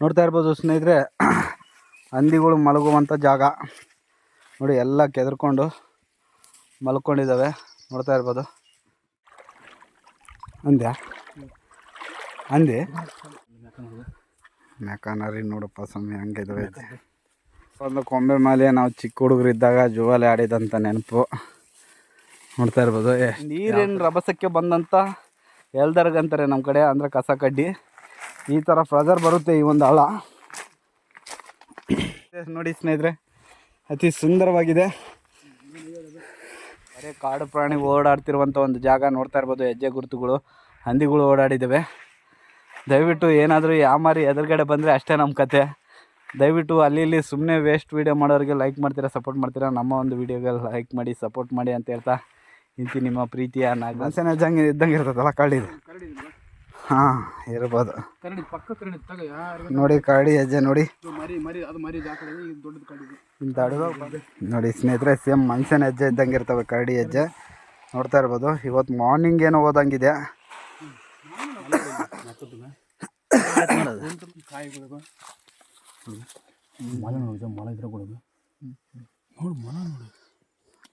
ನೋಡ್ತಾ ಇರ್ಬೋದು ಸ್ನೇಹಿತರೆ ಹಂದಿಗಳು ಮಲಗುವಂಥ ಜಾಗ. ನೋಡಿ ಎಲ್ಲ ಕೆದರ್ಕೊಂಡು ಮಲ್ಕೊಂಡಿದ್ದಾವೆ ನೋಡ್ತಾ ಇರ್ಬೋದು. ಅಂದ್ಯಾ ಅಂದೆ ಮೆಕಾನರಿ ನೋಡಪ್ಪ ಸ್ವಾಮಿ ಹಂಗಿದ್ವಿ ಒಂದು ಕೊಂಬೆ ಮೇಲೆ ನಾವು ಚಿಕ್ಕ ಹುಡುಗರಿದ್ದಾಗ ಜೂವಲ್ಲಿ ಆಡಿದಂಥ ನೆನಪು. ನೋಡ್ತಾ ಇರ್ಬೋದು. ನೀರಿನ ರಭಸಕ್ಕೆ ಬಂದಂಥ ಎಲ್ದರ್ಗಂತಾರೆ ನಮ್ಮ ಕಡೆ ಅಂದ್ರೆ ಕಸ ಕಡ್ಡಿ. ಈ ಥರ ಫ್ರಜರ್ ಬರುತ್ತೆ ಈ ಒಂದು ಹಳ. ನೋಡಿ ಸ್ನೇಹಿತರೆ, ಅತಿ ಸುಂದರವಾಗಿದೆ. ಬರೀ ಕಾಡು ಪ್ರಾಣಿ ಓಡಾಡ್ತಿರುವಂಥ ಒಂದು ಜಾಗ ನೋಡ್ತಾ ಇರ್ಬೋದು, ಹೆಜ್ಜೆ ಗುರುತುಗಳು, ಹಂದಿಗಳು ಓಡಾಡಿದ್ದಾವೆ ದಯವಿಟ್ಟು ಏನಾದರೂ ಯಾಮಾರಿ ಎದುರುಗಡೆ ಬಂದರೆ ಅಷ್ಟೇ ನಮ್ಮ ಕತೆ. ದಯವಿಟ್ಟು ಅಲ್ಲಿ ಇಲ್ಲಿ ಸುಮ್ಮನೆ ವೇಸ್ಟ್ ವೀಡಿಯೋ ಮಾಡೋರಿಗೆ ಲೈಕ್ ಮಾಡ್ತೀರಾ ಸಪೋರ್ಟ್ ಮಾಡ್ತೀರಾ, ನಮ್ಮ ಒಂದು ವೀಡಿಯೋಗೆ ಲೈಕ್ ಮಾಡಿ ಸಪೋರ್ಟ್ ಮಾಡಿ ಅಂತ ಹೇಳ್ತಾ ಇಂತಿ ನಿಮ್ಮ ಪ್ರೀತಿಯ ನಾಗ ಮನಸ್ಸೇನೆ ಇದ್ದಂಗೆ ಇರ್ತದಲ್ಲ ಕರಡಿದು ಹಾಂ ಇರ್ಬೋದು. ಕರಡಿ ಪಕ್ಕ ಕರಡಿ ತಗ ಯಾರು ನೋಡಿ ಕರಡಿ ಹೆಜ್ಜೆ ನೋಡಿ. ಮರಿ ಮರಿ ಅದು ಮರಿ ಜಾಕಡೆ ಇದು ದೊಡ್ಡದು ಕರಡಿ ನೋಡಿ ಸ್ನೇಹಿತರೆ ಸೇಮ್ ಮನುಷ್ಯನ ಹೆಜ್ಜೆ ಇದ್ದಂಗೆ ಇರ್ತವೆ ಕರಡಿ ಹೆಜ್ಜೆ. ನೋಡ್ತಾ ಇರ್ಬೋದು ಇವತ್ತು ಮಾರ್ನಿಂಗ್ ಏನೋ ಹೋದಂಗಿದೆ. ಕಾಯಿಗಳು ಮಲ ನೋಡು ಮಲ ಇದ್ರೆ ಕೊಡೋದು ನೋಡು ಮಲ ನೋಡು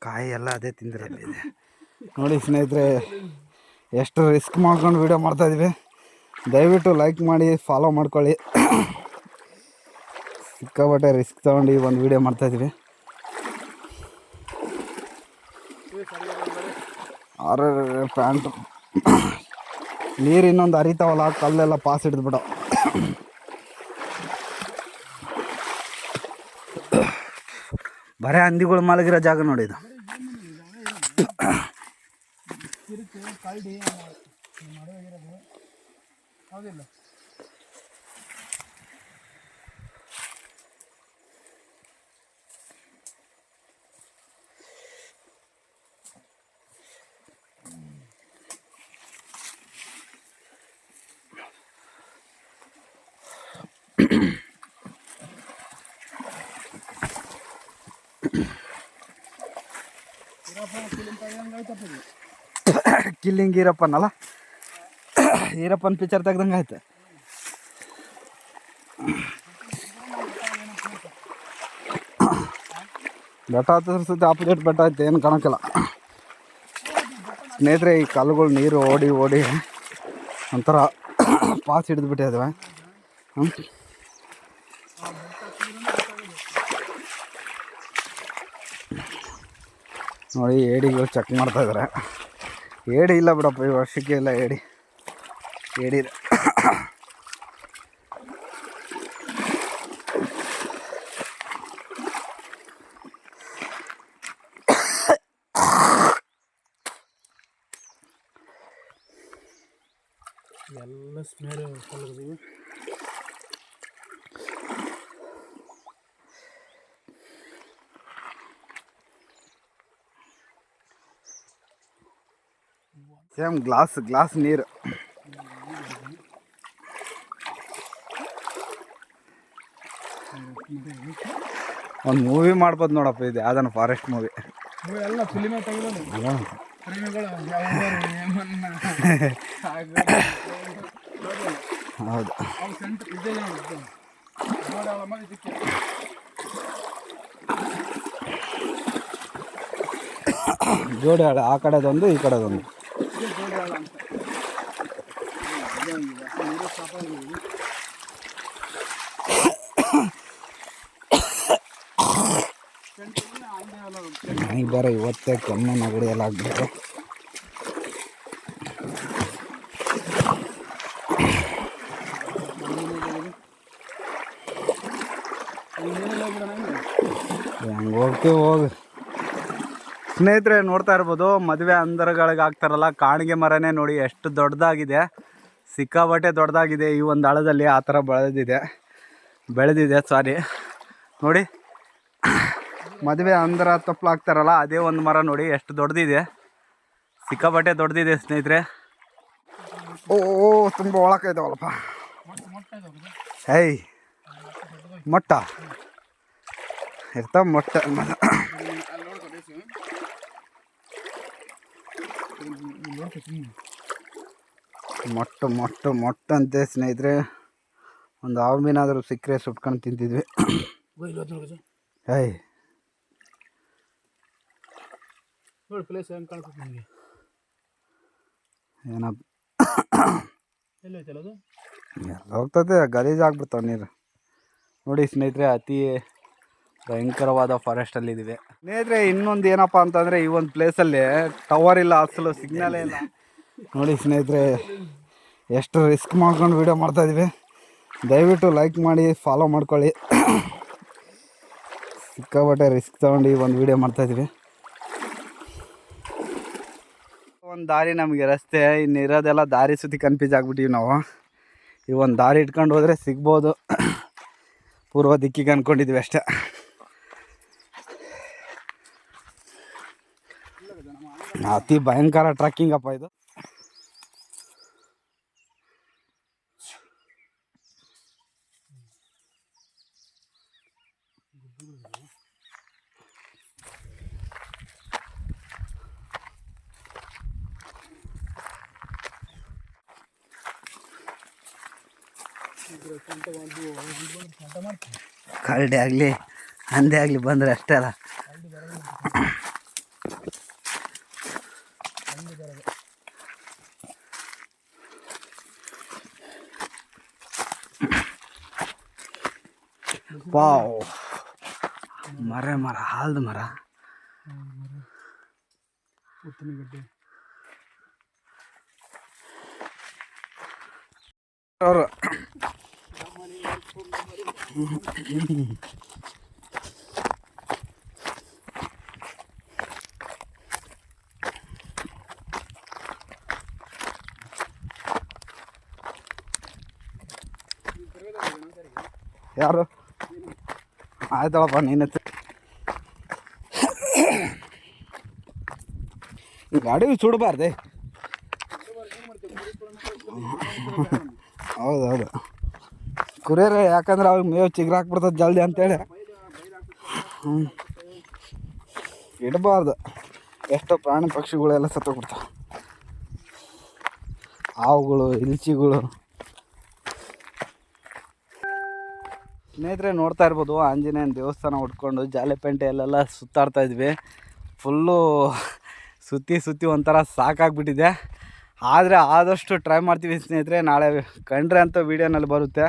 ಕಾಯಿ ಎಲ್ಲ ಅದೇ ತಿಂದಿರಲ್ಲ ನೋಡಿ ಸ್ನೇಹಿತರೆ ಎಷ್ಟು ರಿಸ್ಕ್ ಮಾಡ್ಕೊಂಡು ವೀಡಿಯೋ ಮಾಡ್ತಾಯಿದ್ವಿ ದಯವಿಟ್ಟು ಲೈಕ್ ಮಾಡಿ ಫಾಲೋ ಮಾಡ್ಕೊಳ್ಳಿ. ಸಿಕ್ಕಾಬಟ್ಟೆ ರಿಸ್ಕ್ ತೊಗೊಂಡು ಒಂದು ವೀಡಿಯೋ ಮಾಡ್ತಾಯಿದ್ವಿ ಆರ ಪ್ಯಾಂಟ್ ನೀರು ಇನ್ನೊಂದು ಹರಿತಾವಲ್ಲ, ಕಲ್ಲೆಲ್ಲ ಪಾಸ್ ಹಿಡಿದ್ಬಿಟ್ಟು ಬರೀ ಹಂದಿಗಳು ಮಲಗಿರೋ ಜಾಗ இருக்குது கல்டி மழை வைக்கிறது அது இல்லை Rafa, que le encargan la otra pelota. Killing ಈರಪ್ಪನಲ್ಲ? ಈರಪ್ಪನ ಪಿಕ್ಚರ್ ತೆಗ್ದಂಗೆ ಆಯ್ತು. ಬೆಟ್ಟ ಹತ್ತಿದ್ರ ಸುತ್ತ ಆಪೋಸಿಟ್ ಬೆಟ್ಟ ಐತೆ ಏನು ಕಾಣಕ್ಕಿಲ್ಲ. ಸ್ನೇಹಿತರೆ, ಈ ಕಲ್ಲುಗಳು ನೀರು ಓಡಿ ಓಡಿ ಒಂಥರ ಪಾಸ್ ಹಿಡಿದು ಬಿಟ್ಟಿದ್ದಾವೆ ಹ್ಮ್. ನೋಡಿ, ಏಡಿಗಳು ಚೆಕ್ ಮಾಡ್ತಾ ಇದ್ದಾರೆ ಏಡಿ ಇಲ್ಲ ಬಿಡಪ್ಪ ಈ ವರ್ಷಕ್ಕೆ ಇಲ್ಲ ಏಡಿ ಏಡಿ ಇಲ್ಲ. ಎಲ್ಲ ಸ್ಮೆಲ್ ಸೇಮ್ ಗ್ಲಾಸ್ ಗ್ಲಾಸ್ ನೀರು. ಒಂದು ಮೂವಿ ಮಾಡ್ಬೋದು ನೋಡಪ್ಪ ಇದು ಯಾವ್ದಾನ ಫಾರೆಸ್ಟ್ ಮೂವಿ ಎಲ್ಲ ಫಿಲಿಮೇ ತೆಗೆದು ಪ್ರೇಮಿಗಳು ಹೌದು. ಜೋಡಿ ಆಡ ಆ ಕಡೆದೊಂದು ಈ ಕಡೆದೊಂದು ಇದೇ ಜೋಡಿಯಾಳ ಅಂತ ನೀರು ಸಾಕಾಗಿದೆ ಬೇರೆ ಇವತ್ತೇ ಕೆಮ್ಮು ನೆಗಡಿ ಎಲ್ಲ ಆಗ್ಬಿಟ್ಟು ಹೆಂಗೆ ಹೋಗ್ತೀವಿ, ಹೋಗಿ. ಸ್ನೇಹಿತರೆ, ನೋಡ್ತಾ ಇರ್ಬೋದು, ಮದುವೆ ಅಂದರಗಳಿಗೆ ಹಾಕ್ತಾರಲ್ಲ ಕಾಣಿಗೆ ಮರನೇ ನೋಡಿ ಎಷ್ಟು ದೊಡ್ಡದಾಗಿದೆ. ಸಿಕ್ಕಾಬಟ್ಟೆ ದೊಡ್ಡದಾಗಿದೆ ಈ ಒಂದು ಹಳದಲ್ಲಿ ಆ ಥರ ಬೆಳೆದಿದೆ. ಬೆಳೆದಿದೆ ಸಾರಿ ನೋಡಿ ಮದುವೆ ಅಂದ್ರ ತಪ್ಪಲು ಹಾಕ್ತಾರಲ್ಲ ಅದೇ ಒಂದು ಮರ ನೋಡಿ ಎಷ್ಟು ದೊಡ್ಡದಿದೆ ಸಿಕ್ಕಾಪಟ್ಟೆ ದೊಡ್ಡದಿದೆ ಸ್ನೇಹಿತರೆ. ಓ ಓ ತುಂಬ ಇದಾವಲ್ಲಪ್ಪ. ಹೇಯ್ ಮೊಟ್ಟ. ಇರ್ತಾವ ಮೊಟ್ಟ ಮೊಟ್ಟ ಮೊಟ್ಟ ಮೊಟ್ಟ ಅಂತೆ ಸ್ನೇಹಿತರೆ. ಒಂದು ಹಾವು ಮೀನಾದರೂ ಸಿಕ್ಕರೆ ಸುಟ್ಕೊಂಡು ತಿಂತಿದ್ವಿ. ಏಯ್. ನೋಡಿ ಪ್ಲೇಸ್ ಹೆಂಗೆ ಕಾಣ್ತದೆ ನನಗೆ ಏನಪ್ಪ ಎಲ್ಲೈತಲ್ಲ ಅದು? ಎಲ್ಲ ಹೋಗ್ತದೆ ಗಲೀಜು ಆಗ್ಬಿಡ್ತಾವೆ ನೀರು. ನೋಡಿ ಸ್ನೇಹಿತರೆ ಅತಿ ಭಯಂಕರವಾದ ಫಾರೆಸ್ಟಲ್ಲಿ ಇದೆ ಸ್ನೇಹಿತರೆ ಇನ್ನೊಂದು ಏನಪ್ಪ ಅಂತಂದರೆ ಈ ಒಂದು ಪ್ಲೇಸಲ್ಲಿ ಟವರ್ ಇಲ್ಲ ಅಸಲು ಸಿಗ್ನಲೇ ಇಲ್ಲ. ನೋಡಿ ಸ್ನೇಹಿತರೆ ಎಷ್ಟು ರಿಸ್ಕ್ ಮಾಡ್ಕೊಂಡು ವೀಡಿಯೋ ಮಾಡ್ತಾಯಿದ್ವಿ ದಯವಿಟ್ಟು ಲೈಕ್ ಮಾಡಿ ಫಾಲೋ ಮಾಡ್ಕೊಳ್ಳಿ. ಸಿಕ್ಕಾಬಟ್ಟೆ ರಿಸ್ಕ್ ತೊಗೊಂಡು ಈ ಒಂದು ವೀಡಿಯೋ ಮಾಡ್ತಾಯಿದ್ವಿ ಒಂದು ದಾರಿ ನಮಗೆ ರಸ್ತೆ ಇನ್ನು ಇರೋದೆಲ್ಲ ದಾರಿ ಸುತ್ತಿ ಕನ್ಫ್ಯೂಸ್ ಆಗ್ಬಿಟ್ಟಿವಿ ನಾವು. ಈ ಒಂದು ದಾರಿ ಇಟ್ಕೊಂಡು ಹೋದರೆ ಸಿಗ್ಬೋದು. ಪೂರ್ವ ದಿಕ್ಕಿಗೆ ಅಂದ್ಕೊಂಡಿದ್ವಿ ಅಷ್ಟೇ. ಅತಿ ಭಯಂಕರ ಟ್ರಕ್ಕಿಂಗಪ್ಪ ಇದು. ಕರಡಿ ಆಗಲಿ ಹಂದೆ ಆಗಲಿ ಬಂದರೆ ಅಷ್ಟೇ ಅಲ್ಲ. ವಾವ್. ಮರ ಮರ ಹಾಲ್ದು ಮರ. ಅವರು ಯಾರು? ಆಯ್ತಳಪ್ಪ ನೀನು ಗಾಡಿ ಸುಡಬಾರ್ದೆ ಹೌದು ಹೌದು. ಕುರಿಯರ್, ಯಾಕಂದ್ರೆ ಅವ್ರಿಗೆ ಮೇವು ಚಿಗ್ರ ಹಾಕ್ಬಿಡ್ತದೆ ಜಲ್ದಿ ಅಂತೇಳಿ. ಹ್ಞೂ ಇಡಬಾರ್ದು. ಎಷ್ಟೋ ಪ್ರಾಣಿ ಪಕ್ಷಿಗಳೆಲ್ಲ ಸತ್ತೋಗ್ಬಿಡ್ತಾವೆ. ಹಾವುಗಳು, ಇಲ್ಚಿಗಳು. ಸ್ನೇಹಿತರೆ, ನೋಡ್ತಾ ಇರ್ಬೋದು, ಆಂಜನೇಯನ ದೇವಸ್ಥಾನ ಉಟ್ಕೊಂಡು ಜಾಲಿಪೇಂಟೆ ಅಲ್ಲೆಲ್ಲ ಸುತ್ತಾಡ್ತಾ ಇದ್ವಿ. ಫುಲ್ಲು ಸುತ್ತಿ ಸುತ್ತಿ ಒಂಥರ ಸಾಕಾಗ್ಬಿಟ್ಟಿದೆ. ಆದರೆ ಆದಷ್ಟು ಟ್ರೈ ಮಾಡ್ತೀವಿ ಸ್ನೇಹಿತರೆ, ನಾಳೆ ಕಂಡ್ರೆ ಅಂತ ವೀಡಿಯೋನಲ್ಲಿ ಬರುತ್ತೆ.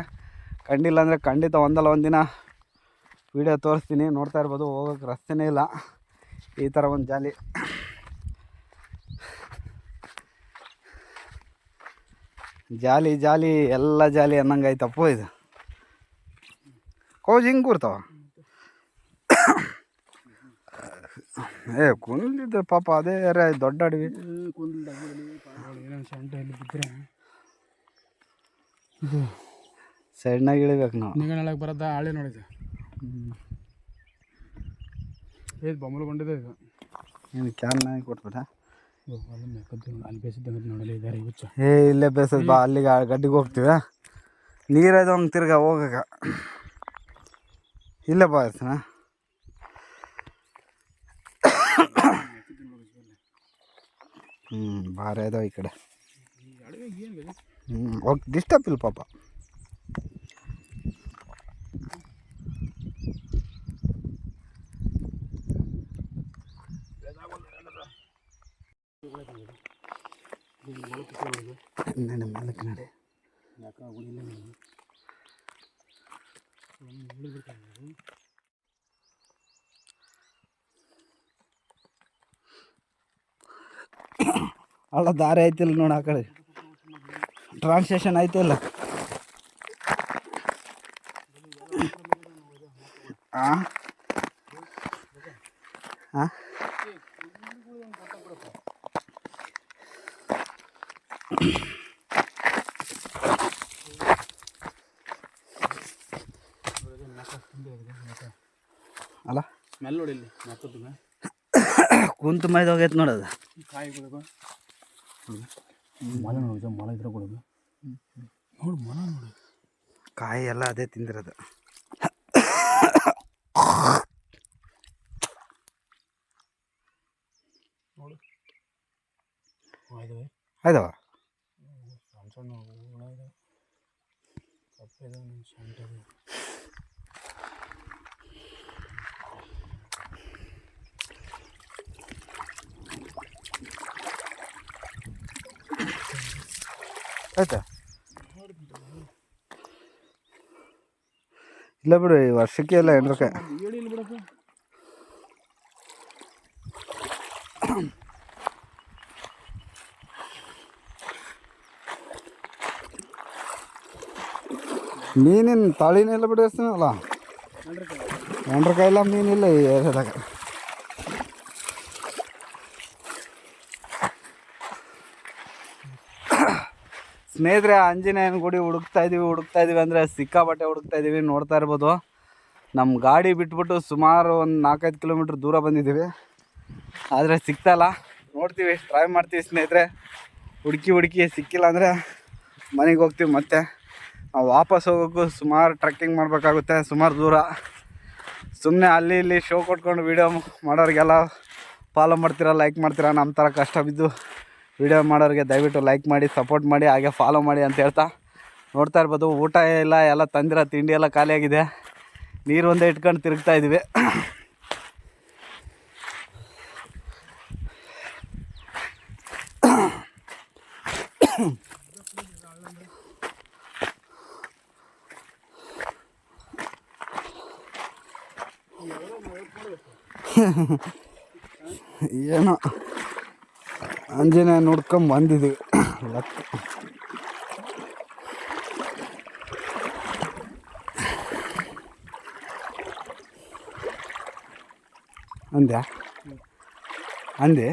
ಕಂಡಿಲ್ಲ ಅಂದರೆ ಖಂಡಿತ ಒಂದಲ್ಲ ಒಂದಿನ ವೀಡಿಯೋ ತೋರಿಸ್ತೀನಿ. ನೋಡ್ತಾ ಇರ್ಬೋದು ಹೋಗೋಕ್ಕೆ ರಸ್ತೆನೇ ಇಲ್ಲ. ಈ ಥರ ಒಂದು ಜಾಲಿ. ಜಾಲಿ ಜಾಲಿ, ಎಲ್ಲ ಜಾಲಿ ಅನ್ನಂಗೆ ಆಯ್ತಪ್ಪ ಇದು. ಕೋಜ್ ಹಿಂಗೆ ಕೂರ್ತಾವ? ಏ ಕುಂದಿದ್ದೆ ಪಾಪ ಅದೇ ಯಾರೇ ದೊಡ್ಡ ಅಡವಿ. ಕುಂದಿಲ್ಲ ಏನೋ ಸೊಂಟ ಇಲ್ಲಿ ಬಿದ್ದರೆ ಸೈಡ್ನಾಗ ಇಳಿಬೇಕು ನಾವು. ನಿಗಣಳಕ್ಕೆ ಬರೋದ? ಹಾಳೆ ನೋಡಿದೆ. ಏದು ಬೊಮ್ಮಲಗೊಂಡಿದೆ ಇದು ಏನು ಕ್ಯಾನ್ನಾಗ ಕೊಟ್ಬಿಟ್ಟ? ಇದು ಅಲ್ಲಿ ಬೇಸಿದ್ದಂಗೆ ನೋಡಲಿ ಇದ್ದಾರೆ ಹುಚ್ಚ. ಏ ಇಲ್ಲೇ ಬೇಸದ್ ಬಾ ಅಲ್ಲಿಗೆ ಆ ಗಡ್ಡಿಗೆ ಹೋಗ್ತೀವ. ನೀರದು ಹಂಗೆ ತಿರ್ಗಾ ಹೋಗಕ ಇಲ್ಲ ಬಾ ಇರ್ತನ? ಹ್ಞೂ ಭಾರಿ ಅದಾವ ಈ ಕಡೆ. ಹ್ಞೂ ಹೋಗಿ ಡಿಸ್ಟರ್ಬ್ ಇಲ್ಲ ಪಾಪ. ಅಲ್ಲ ದಾರಿ ಐತಿಲ್ಲ ನೋಡಿ ಆ ಕಡೆ. ಟ್ರಾನ್ಸ್ಲೇಷನ್ ಐತಿಲ್ಲ ಹಾಂ ಆ? ಅಲ್ಲ ಸ್ಮೆಲ್ ನೋಡಿ ಇಲ್ಲಿ ಕುಂತು ಮೈದ ಹೋಗೈತೆ ನೋಡೋದು ಕಾಯಿ ಕೊಡೋದು ಮೊಲ ನೋಡಿ ಮೊಲ ಇದ್ರೆ ಕೊಡೋದು. ನೋಡು ಮಲ ನೋಡಿ. ಕಾಯಿ ಎಲ್ಲ ಅದೇ ತಿಂದಿರೋದು. ನೋಡು. ಆಯ್ತವೆ. ಸಣ್ಣ ಸಣ್ಣ ಹುಳ ಇದೆ ಆಯ್ತಾ ಇಲ್ಲ ಬಿಡು ಈ ವರ್ಷಕ್ಕೆ ಎಲ್ಲ ಎಂಡ್ರಕಾಯಿ ಹೇಳಿ ಇಲ್ಲಿ ಬಿಡಪ್ಪ ಮೀನಿನ ತಾಳಿನೆಲ್ಲ ಬಿಡಿಸ್ತೀನಲ್ಲ ಎಂಡ್ರಕಾಯಿ ಎಲ್ಲ ಮೀನಿಲ್ಲ ಈ ಏರಿಯಾದಾಗ ಸ್ನೇಹಿತರೆ, ಆಂಜನೇಯನ ಗುಡಿ ಹುಡುಕ್ತಾ ಇದೀವಿ ಹುಡುಕ್ತಾ ಇದೀವಿ ಅಂದರೆ ಸಿಕ್ಕಾಪಟ್ಟೆ ಹುಡುಕ್ತಾ ಇದೀವಿ, ನೋಡ್ತಾ ಇರ್ಬೋದು. ನಮ್ಮ ಗಾಡಿ ಬಿಟ್ಬಿಟ್ಟು ಸುಮಾರು ಒಂದು ನಾಲ್ಕೈದು ಕಿಲೋಮೀಟ್ರ್ ದೂರ ಬಂದಿದ್ದೀವಿ. ಆದರೆ ಸಿಗ್ತಾಯಿಲ್ಲ ನೋಡ್ತೀವಿ ಟ್ರೈ ಮಾಡ್ತೀವಿ ಸ್ನೇಹಿತರೆ. ಹುಡುಕಿ ಹುಡುಕಿ ಸಿಕ್ಕಿಲ್ಲ ಅಂದರೆ ಮನೆಗೆ ಹೋಗ್ತೀವಿ ಮತ್ತೆ. ನಾವು ವಾಪಸ್ ಹೋಗೋಕ್ಕೂ ಸುಮಾರು ಟ್ರಕ್ಕಿಂಗ್ ಮಾಡಬೇಕಾಗುತ್ತೆ, ಸುಮಾರು ದೂರ. ಸುಮ್ಮನೆ ಅಲ್ಲಿ ಇಲ್ಲಿ ಶೋ ಕೊಟ್ಕೊಂಡು ವೀಡಿಯೋ ಮಾಡೋರಿಗೆಲ್ಲ ಫಾಲೋ ಮಾಡ್ತೀರಾ ಲೈಕ್ ಮಾಡ್ತೀರಾ ನಮ್ಮ ಥರ ಕಷ್ಟ ಬಿದ್ದು. ವೀಡಿಯೋ ಮಾಡೋರಿಗೆ ದಯವಿಟ್ಟು ಲೈಕ್ ಮಾಡಿ ಸಪೋರ್ಟ್ ಮಾಡಿ, ಹಾಗೆ ಫಾಲೋ ಮಾಡಿ ಅಂತ ಹೇಳ್ತಾ ನೋಡ್ತಾ ಇರ್ಬೋದು. ಊಟ ಇಲ್ಲ, ಎಲ್ಲ ತಂದಿರೋ ತಿಂಡಿ ಎಲ್ಲ ಖಾಲಿಯಾಗಿದೆ. ನೀರು ಒಂದೇ ಇಟ್ಕೊಂಡು ತಿರುಗ್ತಾ ಇದ್ದೀವಿ. ಏನೋ? ಆಂಜನೇಯ ನೋಡ್ಕೊಂಡು ಬಂದಿದ್ದೀವಿ ಲಕ್. ಅಂದ್ಯಾ? ಅಂದೆ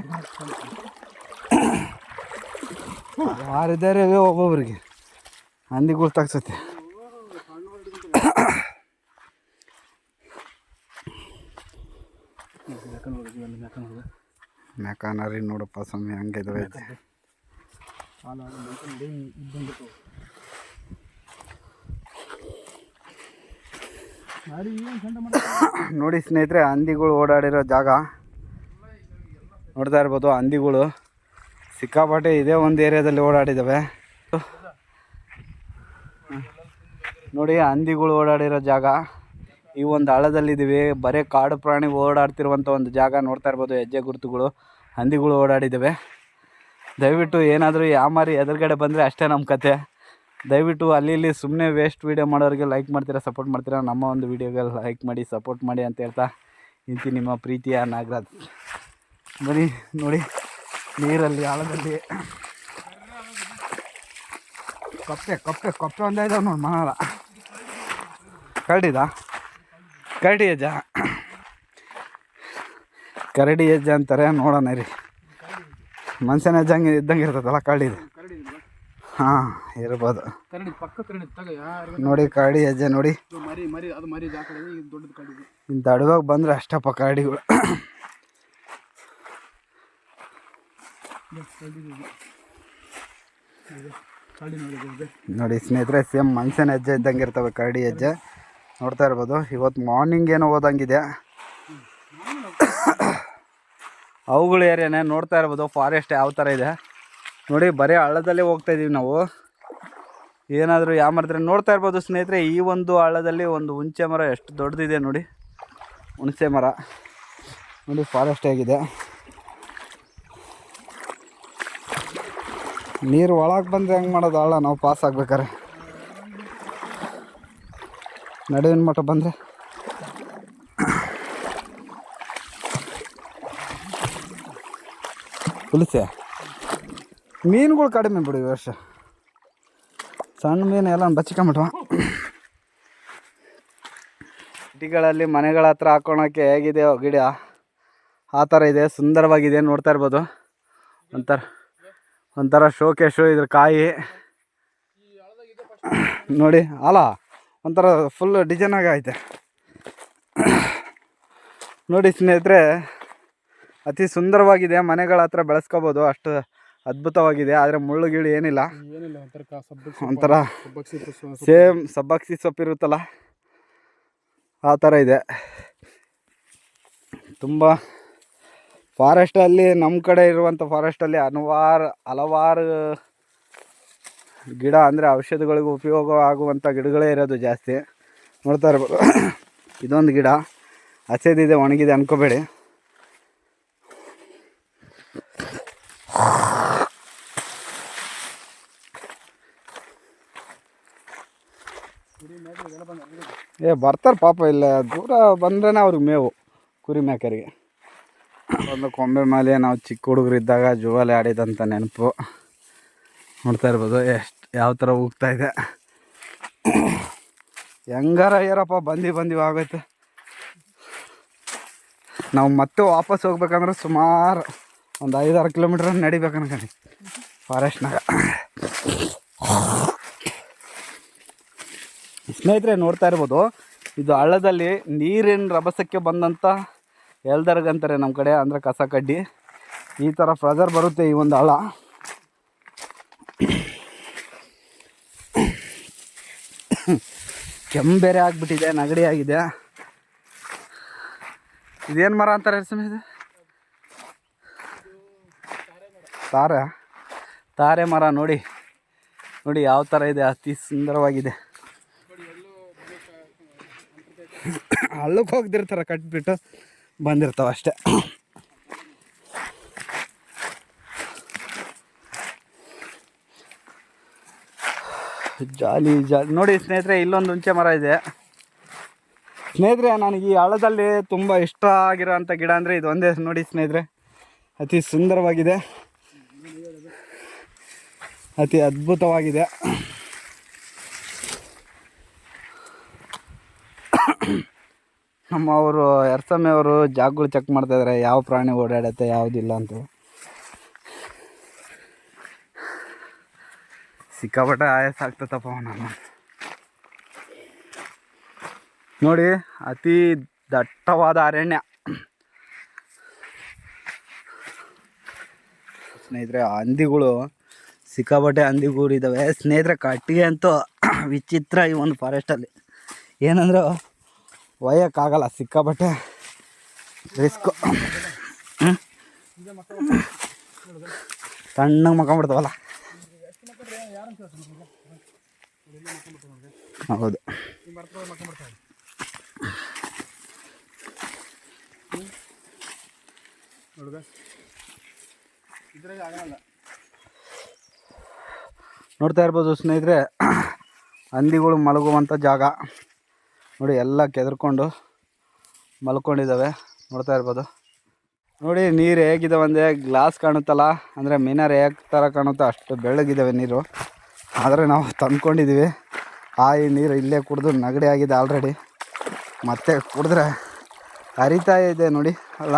ಯಾರಿದ್ದಾರೆ ಒಬ್ಬೊಬ್ರಿಗೆ? ಹಂದಿ ತಗ್ಸತ್ತೆ ಮೆಕಾನರಿ ನೋಡಪ್ಪ ಸ್ವಾಮಿ, ಹಂಗೆ ಇದಾವೆ. ಗಾಡಿ ಏನು ಚಂದ ಮಾಡ ನೋಡಿ ಸ್ನೇಹಿತರೆ, ಹಂದಿಗಳು ಓಡಾಡಿರೋ ಜಾಗ. ನೋಡ್ತಾ ಇರ್ಬೋದು ಹಂದಿಗಳು. ಸಿಕ್ಕಾಪಟ್ಟೆ ಇದೇ ಒಂದು ಏರಿಯಾದಲ್ಲಿ ಓಡಾಡಿದ್ದಾವೆ ನೋಡಿ ಹಂದಿಗಳು ಓಡಾಡಿರೋ ಜಾಗ. ಈ ಒಂದು ಹಳದಲ್ಲಿದ್ದೀವಿ ಬರೀ ಕಾಡು ಪ್ರಾಣಿ ಓಡಾಡ್ತಿರುವಂಥ ಒಂದು ಜಾಗ ನೋಡ್ತಾ ಇರ್ಬೋದು ಹೆಜ್ಜೆ ಗುರುತುಗಳು. ಹಂದಿಗಳು ಓಡಾಡಿದ್ದಾವೆ ದಯವಿಟ್ಟು ಏನಾದರೂ ಯಾವ ಮಾರಿ ಎದುರುಗಡೆ ಬಂದರೆ ಅಷ್ಟೇ ನಮ್ಮ ಕತೆ. ದಯವಿಟ್ಟು ಅಲ್ಲಿ ಇಲ್ಲಿ ಸುಮ್ಮನೆ ವೇಸ್ಟ್ ವೀಡಿಯೋ ಮಾಡೋರಿಗೆ ಲೈಕ್ ಮಾಡ್ತೀರಾ ಸಪೋರ್ಟ್ ಮಾಡ್ತೀರಾ, ನಮ್ಮ ಒಂದು ವೀಡಿಯೋಗೆ ಲೈಕ್ ಮಾಡಿ ಸಪೋರ್ಟ್ ಮಾಡಿ ಅಂತ ಹೇಳ್ತಾ ಇಂತಿ ನಿಮ್ಮ ಪ್ರೀತಿಯ ನಾಗರಾಜ್. ಬನ್ನಿ, ನೋಡಿ, ನೀರಲ್ಲಿ, ಆಳದಲ್ಲಿ. ಕಪ್ಪೆ ಕಪ್ಪೆ ಕಪ್ಪೆ ಒಂದೇ ಇದಾವೆ ನೋಡಿ ಮನಾಲ ಕರಡಿದ? ಕರಡಿ ಹೆಜ್ಜ ಕರಡಿ ಹೆಜ್ಜೆ ಅಂತಾರೆ ನೋಡೋಣ ರೀ ಮನುಷ್ಯನ ಹೆಜ್ಜಂಗೆ ಇದ್ದಂಗೆ ಇರ್ತದಲ್ಲ ಕರಡಿದು ಹಾಂ ಇರ್ಬೋದು. ನೋಡಿ ಕರಡಿ ಹೆಜ್ಜೆ ನೋಡಿ. ಇಂಥ ಅಡುಗೆ ಬಂದರೆ ಅಷ್ಟಪ್ಪ ಕರಡಿಗಳು. ನೋಡಿ ಸ್ನೇಹಿತರೆ ಸೇಮ್ ಮನುಷ್ಯನ ಹೆಜ್ಜೆ ಇದ್ದಂಗೆ ಇರ್ತವೆ ಕರಡಿ ಹೆಜ್ಜೆ. ನೋಡ್ತಾ ಇರ್ಬೋದು ಇವತ್ತು ಮಾರ್ನಿಂಗ್ ಏನೋ ಹೋದಂಗಿದೆ. ಅವುಗಳ ಏರಿಯಾನೇ ನೋಡ್ತಾ ಇರ್ಬೋದು. ಫಾರೆಸ್ಟ್ ಯಾವ ಥರ ಇದೆ? ನೋಡಿ, ಬರೀ ಹಳ್ಳದಲ್ಲಿ ಹೋಗ್ತಾ ಇದ್ದೀವಿ ನಾವು. ಏನಾದರೂ ಯಾಮರ್ದ್ರೆ ನೋಡ್ತಾ ಇರ್ಬೋದು ಸ್ನೇಹಿತರೆ. ಈ ಒಂದು ಹಳ್ಳದಲ್ಲಿ ಒಂದು ಹುಣಸೆ ಮರ ಎಷ್ಟು ದೊಡ್ಡದಿದೆ ನೋಡಿ. ಹುಣಸೆ ಮರ. ನೋಡಿ ಫಾರೆಸ್ಟ್ ಆಗಿದೆ. ನೀರು ಒಳಗೆ ಬಂದರೆ ಹೆಂಗೆ ಮಾಡೋದು? ಹಳ್ಳ, ನಾವು ಪಾಸ್ ಆಗ್ಬೇಕಾರೆ ನಡುವಿನ ಮಠ ಬಂದರೆ. ಹುಲಿಸೆ ಮೀನುಗಳು ಕಡಿಮೆ ಬಿಡು ಈ ವರ್ಷ. ಸಣ್ಣ ಮೀನು ಎಲ್ಲ ಬಚ್ಚಿಕೊಂಬಿಟ್ವ. ಸಿಟಿಗಳಲ್ಲಿ ಮನೆಗಳ ಹತ್ರ ಹಾಕೊಳಕ್ಕೆ ಹೇಗಿದೆ ಗಿಡ ಆ ಥರ ಇದೆ ಸುಂದರವಾಗಿದೆ ನೋಡ್ತಾ ಇರ್ಬೋದು. ಒಂಥರ ಒಂಥರ ಶೋಕೇಶು ಇದ್ರ ಕಾಯಿ. ನೋಡಿ ಅಲ್ಲ ಒಂಥರ ಫುಲ್ ಡಿಸೈನಾಗೈತೆ ಆಗಿ ಐತೆ ನೋಡಿ ಸ್ನೇಹಿತರೆ ಅತಿ ಸುಂದರವಾಗಿದೆ. ಮನೆಗಳ ಹತ್ರ ಬೆಳೆಸ್ಕೋಬೋದು. ಅಷ್ಟು ಅದ್ಭುತವಾಗಿದೆ. ಆದರೆ ಮುಳ್ಳು ಗಿಳು ಏನಿಲ್ಲ. ಏನಿಲ್ಲ ಒಂಥರ ಕಾ ಸಬ್ಬಕ್ಕಿ ಒಂಥರ ಸಬ್ಬಕ್ಕಿ ಸೊಪ್ಪು ಸೊಪ್ಪು. ಸೇಮ್ ಸಬ್ಬಕ್ಸಿ ಸೊಪ್ಪು ಇರುತ್ತಲ್ಲ? ಆ ಥರ ಇದೆ. ತುಂಬ ಫಾರೆಸ್ಟಲ್ಲಿ ನಮ್ಮ ಕಡೆ ಇರುವಂಥ ಫಾರೆಸ್ಟಲ್ಲಿ ಹಲವಾರು ಹಲವಾರು ಗಿಡ ಅಂದರೆ ಔಷಧಿಗಳಿಗೂ ಉಪಯೋಗ ಆಗುವಂಥ ಗಿಡಗಳೇ ಇರೋದು ಜಾಸ್ತಿ. ನೋಡ್ತಾ ಇರ್ಬೋದು. ಇದೊಂದು ಗಿಡ. ಹಸಿದಿದೆ ಒಣಗಿದೆ ಅನ್ಕೋಬೇಡಿ. ಏ, ಬರ್ತಾರೆ ಪಾಪ ಇಲ್ಲ. ದೂರ ಬಂದ್ರೇ ಅವ್ರಿಗೆ ಮೇವು, ಕುರಿ ಮೇಕರಿಗೆ. ಒಂದು ಕೊಂಬೆ ಮೇಲೆ ನಾವು ಚಿಕ್ಕ ಹುಡುಗರಿದ್ದಾಗ ಜುವಾಲಿ ಆಡಿದಂಥ ನೆನಪು. ನೋಡ್ತಾ ಇರ್ಬೋದು, ಎಷ್ಟು, ಯಾವ ಥರ ಹೋಗ್ತಾ ಇದೆ. ಹೆಂಗಾರ ಯಾರಪ್ಪ ಬಂದು ಬಂದು, ಆಗೋಯ್ತು. ನಾವು ಮತ್ತೆ ವಾಪಸ್ ಹೋಗ್ಬೇಕಂದ್ರೆ ಸುಮಾರು ಒಂದು ಐದಾರು ಕಿಲೋಮೀಟ್ರ್ ನಡಿಬೇಕು ಫಾರೆಸ್ಟ್ನಾಗ. ಸ್ನೇಹಿತರೆ ನೋಡ್ತಾ ಇರ್ಬೋದು, ಇದು ಹಳ್ಳದಲ್ಲಿ ನೀರಿನ ರಭಸಕ್ಕೆ ಬಂದಂಥ ಎಲ್ದರ್ಗಂತಾರೆ ನಮ್ಮ ಕಡೆ, ಅಂದರೆ ಕಸ ಕಡ್ಡಿ ಈ ಥರ ಫ್ರೆಜರ್ ಬರುತ್ತೆ ಈ ಒಂದು ಹಳ್ಳ. ಕೆಂಬೇರೆ ಬೇರೆ ಆಗಿಬಿಟ್ಟಿದೆ, ನಗಡಿ ಆಗಿದೆ. ಇದೇನು ಮರ ಅಂತಾರೆ ಸಮಯ ಇದು ತಾರೆ? ತಾರೆ ಮರ ನೋಡಿ ನೋಡಿ ಯಾವ ಥರ ಇದೆ, ಅತಿ ಸುಂದರವಾಗಿದೆ. ಹಳ್ಳಕ್ಕೆ ಹೋಗ್ದಿರ್ತಾರೆ, ಕಟ್ಬಿಟ್ಟು ಬಂದಿರ್ತಾವೆ ಅಷ್ಟೇ. ಜಾಲಿ ಜಾಲಿ. ನೋಡಿ ಸ್ನೇಹಿತರೆ, ಇಲ್ಲೊಂದು ಹುಂಚೆ ಮರ ಇದೆ. ಸ್ನೇಹಿತರೆ, ನನಗೆ ಈ ಹಳದಲ್ಲಿ ತುಂಬ ಇಷ್ಟ ಆಗಿರೋಂಥ ಗಿಡ ಅಂದರೆ ಇದು ಒಂದೇ. ನೋಡಿ ಸ್ನೇಹಿತರೆ, ಅತಿ ಸುಂದರವಾಗಿದೆ. ಅತಿ ಅದ್ಭುತವಾಗಿದೆ. ನಮ್ಮ ಅವರು ಎರ್ಸಮ್ಮೆ ಅವರು ಜಾಗಗಳು ಚೆಕ್ ಮಾಡ್ತಾ ಇದ್ದಾರೆ ಯಾವ ಪ್ರಾಣಿ ಓಡಾಡತ್ತೆ, ಯಾವುದಿಲ್ಲ ಅಂತ. ಸಿಕ್ಕಾಪಟ್ಟೆ ಆಯಾಸ ಆಗ್ತದಪ್ಪ ನಾನು ನೋಡಿ, ಅತಿ ದಟ್ಟವಾದ ಅರಣ್ಯ. ಸ್ನೇಹಿತರೆ, ಹಂದಿಗಳು, ಸಿಕ್ಕಾಪಟ್ಟೆ ಹಂದಿಗಳು ಇದ್ದಾವೆ ಸ್ನೇಹಿತರೆ, ಕಟ್ಟಿಗೆ ಅಂತೂ ವಿಚಿತ್ರ ಈ ಒಂದು ಫಾರೆಸ್ಟಲ್ಲಿ ಏನಂದ್ರೆ ಒಯ್ಯೋಕ್ಕಾಗಲ್ಲ ಸಿಕ್ಕಾಬಟ್ಟೆ ರಿಸ್ಕು ತಣ್ಣಗೆ ಮಕ್ಕೊಂಬಿಡ್ತಾವಲ್ಲ ಹೌದು. ನೋಡ್ತಾ ಇರ್ಬೋದು ಸ್ನೇಹಿತರೆ ಹಂದಿಗಳು ಮಲಗುವಂಥ ಜಾಗ. ನೋಡಿ ಎಲ್ಲ ಕೆದರ್ಕೊಂಡು ಮಲ್ಕೊಂಡಿದ್ದಾವೆ. ನೋಡ್ತಾ ಇರ್ಬೋದು. ನೋಡಿ ನೀರು ಹೇಗಿದೆ ಒಂದೇ ಗ್ಲಾಸ್ ಕಾಣುತ್ತಲ್ಲ? ಅಂದರೆ ಮೀನಾರು ಹೇಗೆ ಥರ ಕಾಣುತ್ತೋ ಅಷ್ಟು ಬೆಳ್ಳಗಿದ್ದಾವೆ ನೀರು. ಆದರೆ ನಾವು ತಂದ್ಕೊಂಡಿದ್ದೀವಿ ಆ ಈ ನೀರು ಇಲ್ಲೇ ಕುಡಿದು ನಗಡಿ ಆಗಿದೆ ಆಲ್ರೆಡಿ ಮತ್ತೆ ಕುಡಿದ್ರೆ ಹರಿತಾ ಇದೆ ನೋಡಿ, ಅಲ್ಲ?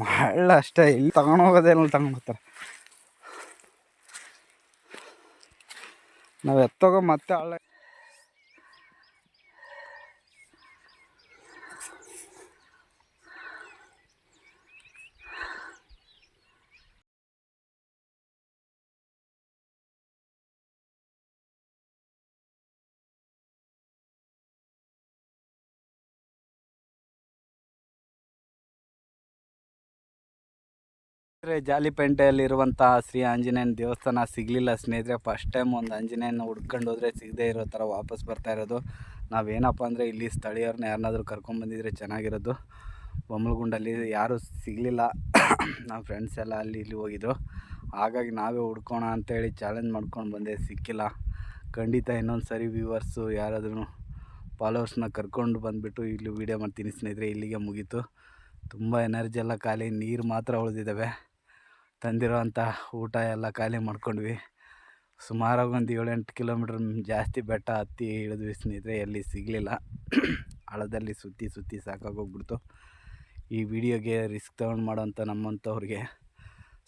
ಮಳ್ಳ ಅಷ್ಟೇ, ಇಲ್ಲಿ ತಗೊಂಡೋಗೋದೇನಲ್ಲ ತಗೊಂಡ್ಬರ್ತಾರೆ ನಾವು ಎತ್ತೋಗೋ ಮತ್ತೆ ಹಳ್ಳ ಜಾಲಿಪೇಟೆಯಲ್ಲಿರುವಂಥ ಶ್ರೀ ಆಂಜನೇಯನ ದೇವಸ್ಥಾನ ಸಿಗಲಿಲ್ಲ. ಸ್ನೇಹಿತರೆ ಫಸ್ಟ್ ಟೈಮ್ ಒಂದು ಆಂಜನೇಯನ ಹುಡ್ಕೊಂಡು ಹೋದರೆ ಸಿಗದೇ ಇರೋ ಥರ ವಾಪಸ್ ಬರ್ತಾ ಇರೋದು. ನಾವೇನಪ್ಪ ಅಂದರೆ, ಇಲ್ಲಿ ಸ್ಥಳೀಯರನ್ನ ಯಾರನ್ನಾದ್ರೂ ಕರ್ಕೊಂಬಂದಿದ್ರೆ ಚೆನ್ನಾಗಿರೋದು. ಬೊಮ್ಮಲಗುಂಡಲ್ಲಿ ಯಾರೂ ಸಿಗಲಿಲ್ಲ. ನಮ್ಮ ಫ್ರೆಂಡ್ಸ್ ಎಲ್ಲ ಅಲ್ಲಿ ಇಲ್ಲಿ ಹೋಗಿದ್ರು. ಹಾಗಾಗಿ ನಾವೇ ಹುಡ್ಕೋಣ ಅಂತೇಳಿ ಚಾಲೆಂಜ್ ಮಾಡ್ಕೊಂಡು ಬಂದೆ, ಸಿಕ್ಕಿಲ್ಲ. ಖಂಡಿತ ಇನ್ನೊಂದು ಸರಿ ವ್ಯೂವರ್ಸು ಯಾರಾದ್ರೂ ಫಾಲೋವರ್ಸ್ನ ಕರ್ಕೊಂಡು ಬಂದುಬಿಟ್ಟು ಇಲ್ಲಿ ವೀಡಿಯೋ ಮಾಡ್ತೀನಿ ಸ್ನೇಹಿತರೆ, ಇಲ್ಲಿಗೆ ಮುಗೀತು. ತುಂಬ ಎನರ್ಜಿ ಎಲ್ಲ ಖಾಲಿ, ನೀರು ಮಾತ್ರ ಉಳಿದಿದ್ದಾವೆ ತಂದಿರೋವಂಥ ಊಟ ಎಲ್ಲ ಖಾಲಿ ಮಾಡ್ಕೊಂಡ್ವಿ. ಸುಮಾರಾಗಿ ಒಂದು ಏಳೆಂಟು ಕಿಲೋಮೀಟ್ರ್ ಜಾಸ್ತಿ ಬೆಟ್ಟ ಹತ್ತಿ ಇಳಿದ್ವಿ ಸ್ನೇಹಿತರೆ, ಎಲ್ಲಿ ಸಿಗಲಿಲ್ಲ. ಹಳದಲ್ಲಿ ಸುತ್ತಿ ಸುತ್ತಿ ಸಾಕಾಗೋಗ್ಬಿಡ್ತು. ಈ ವಿಡಿಯೋಗೆ ರಿಸ್ಕ್ ತಗೊಂಡು ಮಾಡೋಂಥ ನಮ್ಮಂಥವ್ರಿಗೆ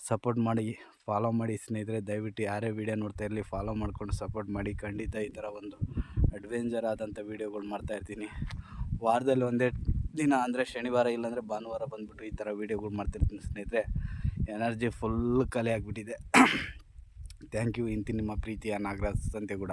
ಸಪೋರ್ಟ್ ಮಾಡಿ, ಫಾಲೋ ಮಾಡಿ ಸ್ನೇಹಿತರೆ. ದಯವಿಟ್ಟು ಯಾರೇ ವೀಡಿಯೋ ನೋಡ್ತಾ ಇರಲಿ, ಫಾಲೋ ಮಾಡ್ಕೊಂಡು ಸಪೋರ್ಟ್ ಮಾಡಿ. ಖಂಡಿತ ಈ ಥರ ಒಂದು ಅಡ್ವೆಂಚರ್ ಆದಂಥ ವೀಡಿಯೋಗಳು ಮಾಡ್ತಾಯಿರ್ತೀನಿ ವಾರದಲ್ಲಿ ಒಂದೇ ದಿನ, ಅಂದರೆ ಶನಿವಾರ ಇಲ್ಲಾಂದರೆ ಭಾನುವಾರ ಬಂದುಬಿಟ್ಟು ಈ ಥರ ವೀಡಿಯೋಗಳು ಮಾಡ್ತಿರ್ತೀನಿ ಸ್ನೇಹಿತರೆ. ಎನರ್ಜಿ ಫುಲ್ ಖಾಲಿ ಆಗಿಬಿಟ್ಟಿದೆ. ಥ್ಯಾಂಕ್ ಯು ಇಂತಿ ನಿಮ್ಮ ಪ್ರೀತಿಯ ನಾಗರಾಜ್ ಸಂತೆಗೂಡ.